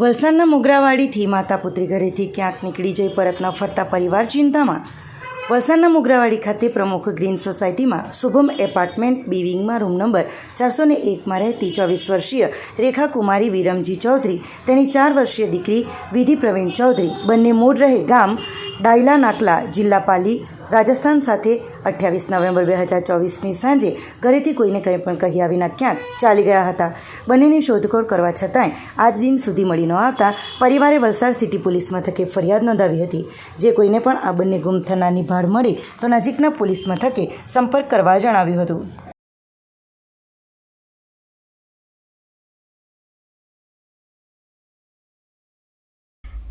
વલસાડના મોગરાવાડીથી માતા પુત્રી ઘરેથી ક્યાંક નીકળી જઈ પરત ન ફરતા પરિવાર ચિંતામાં. વલસાડના મોગરાવાડી ખાતે પ્રમુખ ગ્રીન સોસાયટીમાં શુભમ એપાર્ટમેન્ટ બીવિંગમાં રૂમ નંબર ચારસો ને એકમાં રહેતી ચોવીસ વર્ષીય રેખા કુમારી વિરમજી ચૌધરી, તેની ચાર વર્ષીય દીકરી વિધિ પ્રવીણ ચૌધરી, બંને મૂળ રહે ગામ ડાયલા નાકલા જિલ્લા પાલી રાજસ્થાન સાથે અઠ્યાવીસ નવેમ્બર બે હજાર ચોવીસની સાંજે ઘરેથી કોઈને કંઈ પણ કહ્યા વિના ક્યાંક ચાલી ગયા હતા. બંનેની શોધખોળ કરવા છતાંય આજ દિન સુધી મળી ન આવતા પરિવારે વલસાડ સિટી પોલીસ મથકે ફરિયાદ નોંધાવી હતી. જે કોઈને પણ આ બંને ગુમ થનારની ભાળ મળી તો નજીકના પોલીસ મથકે સંપર્ક કરવા જણાવ્યું હતું.